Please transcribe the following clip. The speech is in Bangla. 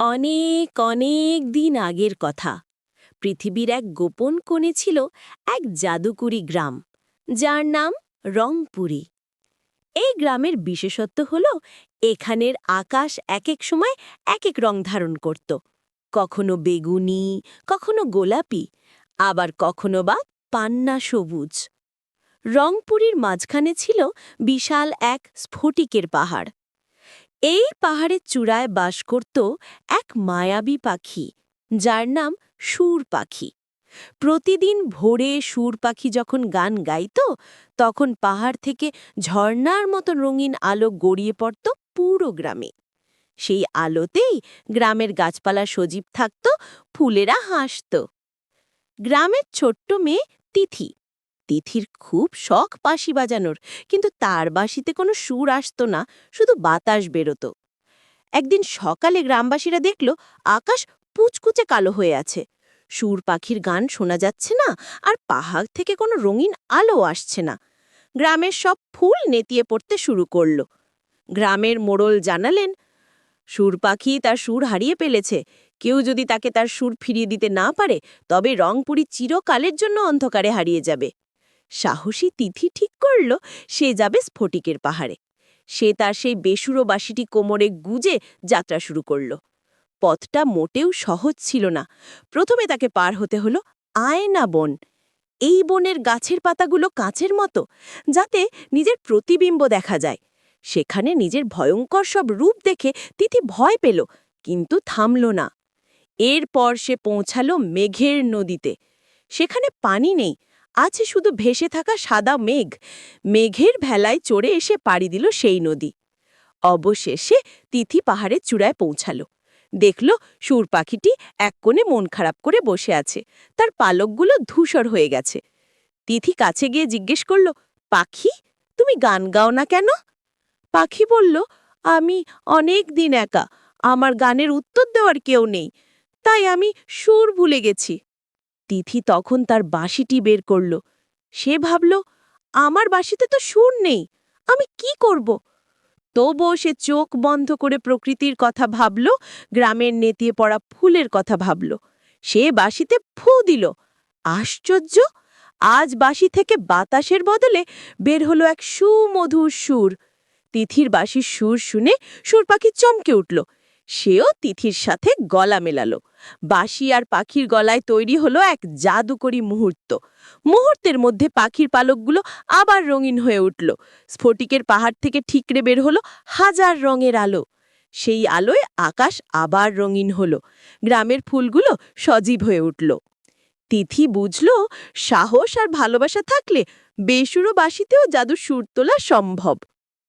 অনেক অনেক দিন আগের কথা। পৃথিবীর এক গোপন কোণে ছিল এক জাদুকুরি গ্রাম, যার নাম রংপুরি। এই গ্রামের বিশেষত্ব হল, এখানের আকাশ এক এক সময় এক এক রং ধারণ করত। কখনো বেগুনি, কখনো গোলাপি, আবার কখনো বা পান্না সবুজ। রংপুরীর মাঝখানে ছিল বিশাল এক স্ফটিকের পাহাড়। এই পাহাড়ের চূড়ায় বাস করত এক মায়াবী পাখি, যার নাম সুর পাখি। প্রতিদিন ভোরে সুর পাখি যখন গান গাইত, তখন পাহাড় থেকে ঝর্ণার মতো রঙিন আলো গড়িয়ে পড়ত পুরো গ্রামে। সেই আলোতেই গ্রামের গাছপালা সজীব থাকত, ফুলেরা হাসত। গ্রামের ছোট্ট মেয়ে তিথি তিথির খুব শখ বাঁশি বাজানোর। কিন্তু তার বাঁশিতে কোনো সুর আসতো না, শুধু বাতাস বেরোত। একদিন সকালে গ্রামবাসীরা দেখল, আকাশ পুচকুচে কালো হয়ে আছে। সুর পাখির গান শোনা যাচ্ছে না, আর পাহাড় থেকে কোনো রঙিন আলো আসছে না। গ্রামের সব ফুল নেতিয়ে পড়তে শুরু করল। গ্রামের মোড়ল জানালেন, সুর পাখি তার সুর হারিয়ে ফেলেছে। কেউ যদি তাকে তার সুর ফিরিয়ে দিতে না পারে, তবে রংপুরি চিরকালের জন্য অন্ধকারে হারিয়ে যাবে। সাহসী তিথি ঠিক করল, সে যাবে স্ফটিকের পাহাড়ে। সে তার সেই বেসুরো বাসিটি কোমরে গুজে যাত্রা শুরু করল। পথটা মোটেও সহজ ছিল না। প্রথমে তাকে পার হতে হলো আয়না বন। এই বনের গাছের পাতাগুলো কাঁচের মতো, যাতে নিজের প্রতিবিম্ব দেখা যায়। সেখানে নিজের ভয়ঙ্কর সব রূপ দেখে তিথি ভয় পেল, কিন্তু থামল না। এরপর সে পৌঁছালো মেঘের নদীতে। সেখানে পানি নেই আছে শুধু ভেসে থাকা সাদা মেঘ। মেঘের ভেলায় চড়ে এসে পাড়ি দিল সেই নদী। অবশেষে তিথি পাহাড়ের চূড়ায় পৌঁছালো। দেখল সুর পাখিটি এক কোণে মন খারাপ করে বসে আছে। তার পালকগুলো ধূসর হয়ে গেছে। তিথি কাছে গিয়ে জিজ্ঞেস করল, পাখি, তুমি গান গাও না কেন? পাখি বলল, আমি অনেক দিন একা। আমার গানের উত্তর দেওয়ার কেউ নেই। তাই আমি সুর ভুলে গেছি। তিথি তখন তার বাঁশিটি বের করল। সে ভাবল, আমার বাঁশিতে তো সুর নেই, আমি কি করব? তবুও সে চোখ বন্ধ করে প্রকৃতির কথা ভাবল, গ্রামের নেতিয়ে পড়া ফুলের কথা ভাবল। সে বাঁশিতে ফু দিল। আশ্চর্য! আজ বাঁশি থেকে বাতাসের বদলে বের হলো এক সুমধুর সুর। তিথির বাঁশির সুর শুনে সুর পাখি চমকে উঠল। সেও তিথির সাথে গলা মেলালো। বাঁশি আর পাখির গলায় তৈরি হলো এক জাদুকরী মুহূর্ত। মুহূর্তের মধ্যে পাখির পালকগুলো আবার রঙিন হয়ে উঠল। স্ফটিকের পাহাড় থেকে ঠিকরে বের হলো হাজার রঙের আলো। সেই আলোয় আকাশ আবার রঙিন হলো। গ্রামের ফুলগুলো সজীব হয়ে উঠল। তিথি বুঝল সাহস আর ভালোবাসা থাকলে বেসুরো বাসিতেও জাদু সুর তোলা সম্ভব।